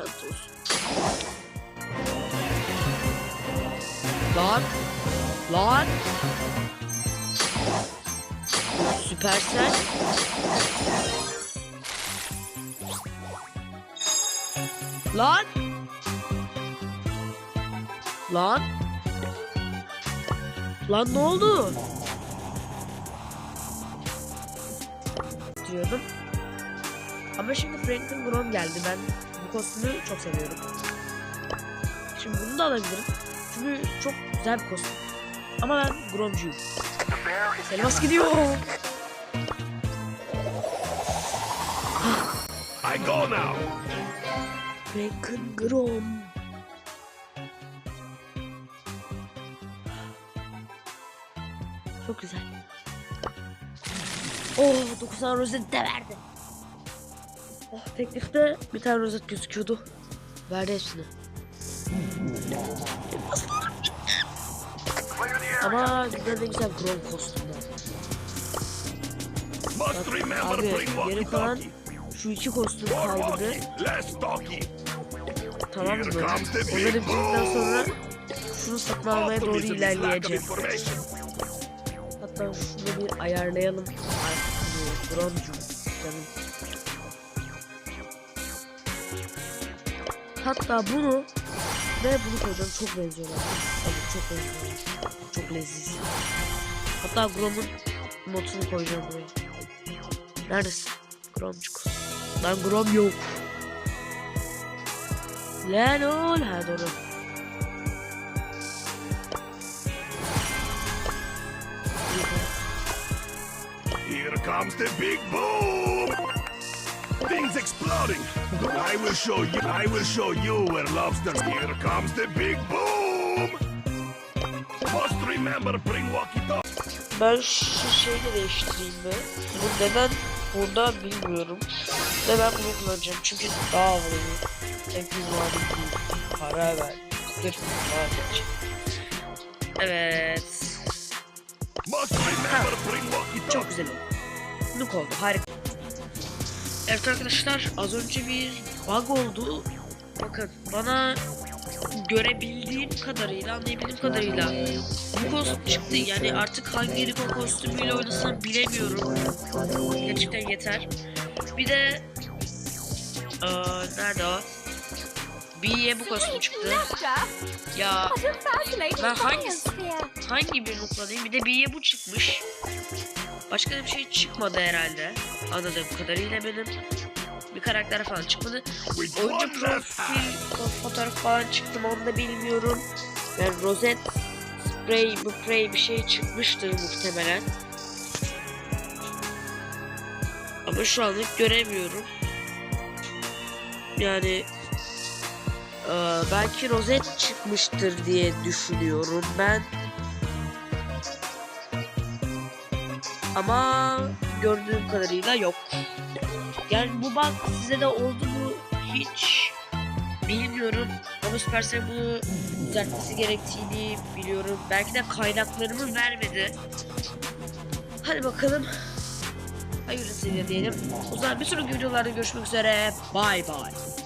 Olsun. Lan. Lan. Süpersel. Lan. Lan. Lan ne oldu? Diyordum. Ama şimdi Franklin Grom geldi. Ben bu kostümü çok seviyorum. Şimdi bunu da alabilirim. Çünkü çok güzel bir kostüm. Ama ben Gromcuyum. Elmas gidiyor. I go now. Franklin Grom. Çok güzel. Oh 9 tane rozet de verdi. Teklifte bir tane rozet gözüküyordu. Verdi hepsini. Ama güzel de güzel Grom kostümler. Remember Abi geri kalan şu iki kostüm More kaldı. walkie, less talkie. Tamam mı? Onları bitirdikten sonra şunu satın almaya doğru information. Hatta şunu bir ayarlayalım. Ay, Broncu canım. Hatta bunu ve bunu koyacağım. Çok benziyorlar. Evet çok benziyorlar. Çok leziz. Hatta Grom'un notunu koyacağım buraya. Neredesin? Gromcuk. Lan Grom yok. Lan ol. Ha doğru. Here comes the big boom. Things exploding. I will show you. I will show you where lobsters. Here comes the big boom. Must remember bring walkie-talkie. Ben şu şeyi de değiştireyim mi? Bu neden burada bilmiyorum. Ve ben bunu kullanacağım çünkü daha havalı. Tek bir muhabbet değil. Para ver. Sırf muhabbet için. Evet. Must remember bring Çok güzel oldu. Look oldu. Harika. Evet arkadaşlar az önce bir bug oldu. Bakın bana görebildiğim kadarıyla anlayabildiğim kadarıyla bu kostüm çıktı. Yani artık hangi Rico kostümüyle oynasam bilemiyorum. Gerçekten yeter. Bir de Aa, nerede o? B'ye bu kostüm çıktı. Ya Ben hangisi- hangi birini kullanayım? Bir de B'ye bu çıkmış. Başka da bir şey çıkmadı herhalde. Anladığım kadarıyla benim. Bir karakter falan çıkmadı. Oyuncu profil fotoğraf falan çıktı mı onu da bilmiyorum. Yani rozet, spray, bu spray bir şey çıkmıştır muhtemelen. Ama şu anlık göremiyorum. Yani eee, belki rozet çıkmıştır diye düşünüyorum ben. Ama gördüğüm kadarıyla yok. Yani bu bug size de oldu mu hiç bilmiyorum. Ama Supercell bunu düzeltmesi gerektiğini biliyorum. Belki de kaynaklarımı vermedi. Hadi bakalım. Hayırlısı diyelim. O zaman bir sonraki videolarda görüşmek üzere. Bye bye.